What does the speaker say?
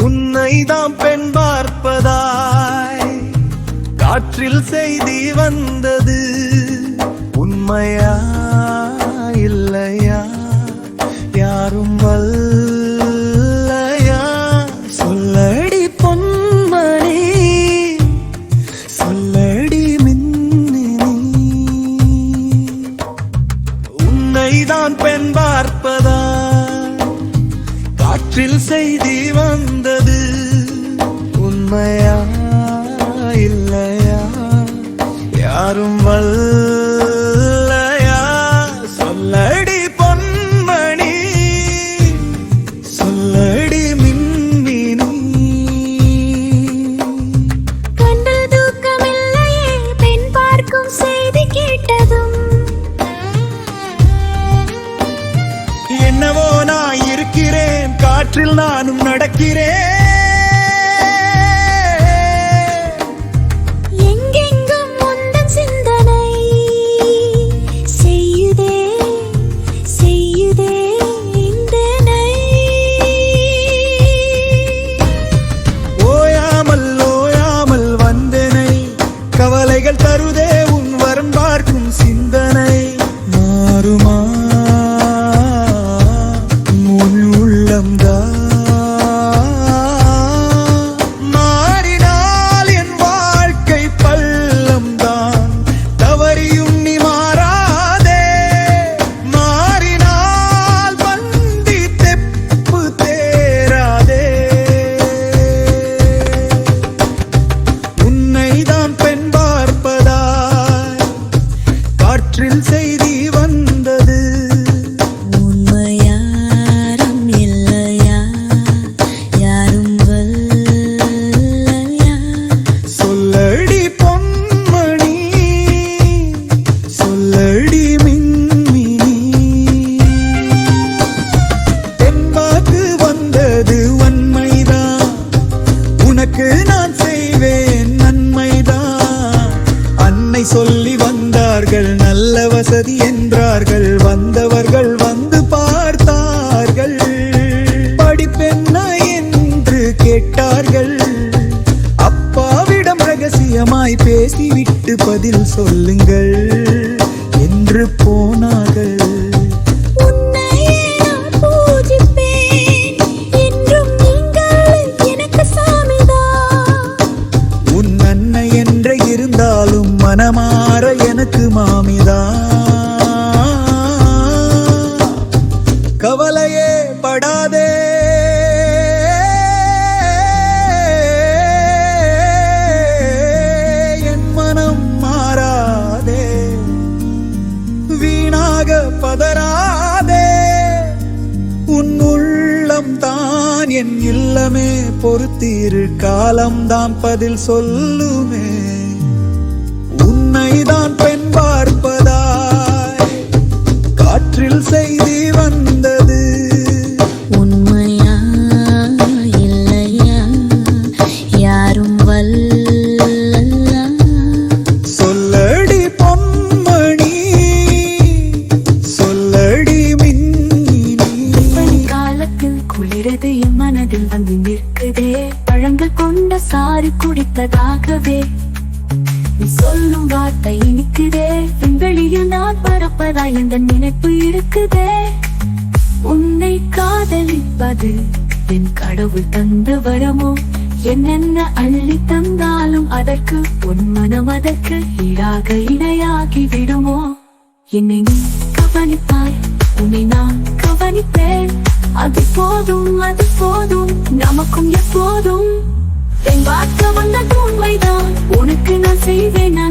உன்னைதான் பெண் பார்ப்பதாய். காற்றில் செய்தி வந்தது உண்மையா? காற்றில் செய்தி வந்தது. உண்மையா இல்லையா? யாரும் வல்ல காற்றில் நானும் நடக்கிறேன். வசதி என்றார்கள் வந்தவர்கள் வந்து பார்த்தார்கள். படிப்பென்ன என்று கேட்டார்கள். அப்பாவிடம் ரகசியமாய் பேசிவிட்டு பதில் சொல்லுங்கள் என்று போனார்கள். உன்னையே வீணாக பதறாதே. உன் உள்ளம் தான் என் இல்லமே. பொறுத்தீரு காலம்தான் பதில் சொல்லுமே. உன்னை தான் பெண் பார்ப்பதாய். காற்றில் செய்தி மனதில் வந்து நிற்குதே. பழங்கள் கொண்ட சாறு குடித்ததாகவே. சொல்லும் வார்த்தை இனிக்குதே. விண்வெளியில் நான் பறப்பதா இந்த நினைப்பு இருக்குதே. உன்னை காதலிப்பது என் கடவுள் தந்த வரமோ? என்னென்ன அள்ளி தந்தாலும் அதற்கு உன் மனம் அதற்கு ஈடாக இணையாகி விடுமோ? என்னை நீ கவனிப்பாய். உன்னை நான் கவனிப்பேன். அது போதும் அது போதும். நமக்கும் எப்போதும். என் பார்க்க வந்த உண்மைதான். உனக்கு நான் செய்வேன்?